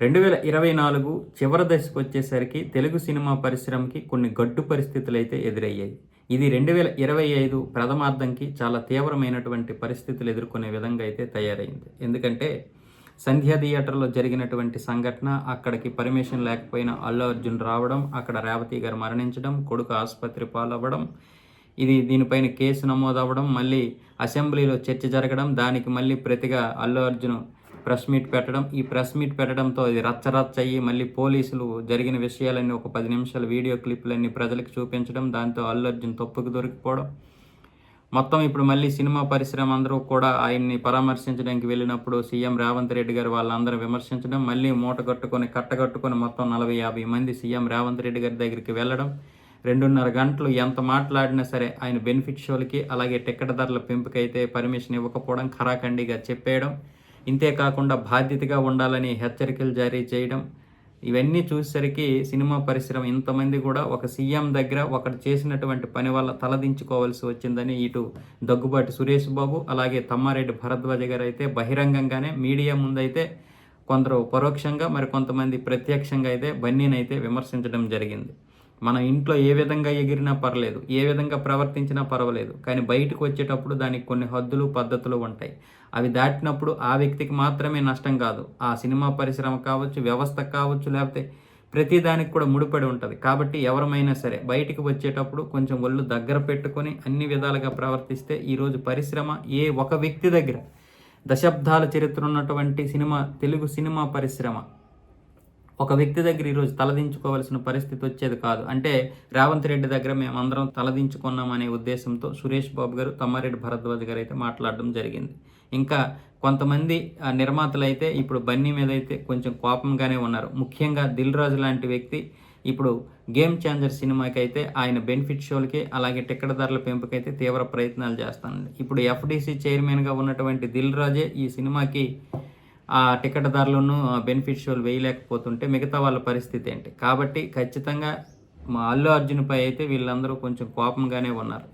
రెండు వేల ఇరవై నాలుగు చివరి దశకు వచ్చేసరికి తెలుగు సినిమా పరిశ్రమకి కొన్ని గడ్డు పరిస్థితులు అయితే ఎదురయ్యాయి. ఇది రెండు వేల ఇరవై ఐదు ప్రథమార్థంకి చాలా తీవ్రమైనటువంటి పరిస్థితులు ఎదుర్కొనే విధంగా అయితే తయారైంది. ఎందుకంటే సంధ్యా థియేటర్లో జరిగినటువంటి సంఘటన అక్కడికి పర్మిషన్ లేకపోయినా అల్లు అర్జున్ రావడం అక్కడ రేవతి గారు మరణించడం కొడుకు ఆసుపత్రి పాలవ్వడం ఇది దీనిపైన కేసు నమోదు అవ్వడం మళ్ళీ అసెంబ్లీలో చర్చ జరగడం దానికి మళ్ళీ ప్రతిగా అల్లు అర్జున్ ప్రెస్ మీట్ పెట్టడం. ఈ ప్రెస్ మీట్ పెట్టడంతో ఇది రచ్చరచ్చ అయ్యి మళ్ళీ పోలీసులు జరిగిన విషయాలన్నీ ఒక పది నిమిషాల వీడియో క్లిప్లన్నీ ప్రజలకు చూపించడం దాంతో అల్లు అర్జున్ తప్పుకు దొరికిపోవడం. మొత్తం ఇప్పుడు మళ్ళీ సినిమా పరిశ్రమ అందరూ కూడా ఆయన్ని పరామర్శించడానికి వెళ్ళినప్పుడు సీఎం రేవంత్ రెడ్డి గారు వాళ్ళందరూ విమర్శించడం మళ్ళీ మూట కట్టుకొని కట్టగట్టుకొని మొత్తం నలభై యాభై మంది సీఎం రేవంత్ రెడ్డి గారి దగ్గరికి వెళ్ళడం. రెండున్నర గంటలు ఎంత మాట్లాడినా సరే ఆయన బెనిఫిట్ షోలకి అలాగే టికెట్ ధరల పెంపుకైతే పర్మిషన్ ఇవ్వకపోవడం ఖరాఖండిగా చెప్పేయడం. ఇంతే కాకుండా బాధ్యతగా ఉండాలని హెచ్చరికలు జారీ చేయడం ఇవన్నీ చూసేసరికి సినిమా పరిశ్రమ ఇంతమంది కూడా ఒక సీఎం దగ్గర ఒకటి చేసినటువంటి పని వల్ల తలదించుకోవాల్సి వచ్చిందని ఇటు దగ్గుబాటి సురేష్ బాబు అలాగే తమ్మారెడ్డి భరద్వాజ గారు అయితే బహిరంగంగానే మీడియా ముందైతే కొందరు పరోక్షంగా మరి కొంతమంది ప్రత్యక్షంగా అయితే బన్నీనైతే విమర్శించడం జరిగింది. మన ఇంట్లో ఏ విధంగా ఎగిరినా పర్లేదు ఏ విధంగా ప్రవర్తించినా పర్వాలేదు కానీ బయటకు వచ్చేటప్పుడు దానికి కొన్ని హద్దులు పద్ధతులు ఉంటాయి. అవి దాటినప్పుడు ఆ వ్యక్తికి మాత్రమే నష్టం కాదు ఆ సినిమా పరిశ్రమ కావచ్చు వ్యవస్థ కావచ్చు లేకపోతే ప్రతి దానికి కూడా ముడిపడి ఉంటుంది. కాబట్టి ఎవరమైనా సరే బయటికి వచ్చేటప్పుడు కొంచెం ఒళ్ళు దగ్గర పెట్టుకొని అన్ని విధాలుగా ప్రవర్తిస్తే ఈరోజు పరిశ్రమ ఏ ఒక వ్యక్తి దగ్గర దశాబ్దాల చరిత్ర ఉన్నటువంటి సినిమా తెలుగు సినిమా పరిశ్రమ ఒక వ్యక్తి దగ్గర ఈరోజు తలదించుకోవాల్సిన పరిస్థితి వచ్చేది కాదు. అంటే రేవంత్ రెడ్డి దగ్గర మేము అందరం తలదించుకున్నామనే ఉద్దేశంతో సురేష్ బాబు గారు తమ్మారెడ్డి భరద్వాజ్ గారు అయితే మాట్లాడడం జరిగింది. ఇంకా కొంతమంది నిర్మాతలు అయితే ఇప్పుడు బన్నీ మీద అయితే కొంచెం కోపంగానే ఉన్నారు. ముఖ్యంగా దిల్ రాజు లాంటి వ్యక్తి ఇప్పుడు గేమ్ చేంజర్ సినిమాకి అయితే ఆయన బెనిఫిట్ షోలకి అలాగే టికెట్ ధరల పెంపుకైతే తీవ్ర ప్రయత్నాలు చేస్తానండి. ఇప్పుడు ఎఫ్డీసీ చైర్మన్గా ఉన్నటువంటి దిల్ రాజే ఈ సినిమాకి ఆ టికెట్ ధరలను బెనిఫిషియల్ వేయలేకపోతుంటే మిగతా వాళ్ళ పరిస్థితి ఏంటి? కాబట్టి ఖచ్చితంగా మా అల్లు అర్జున్పై అయితే వీళ్ళందరూ కొంచెం కోపంగానే ఉన్నారు.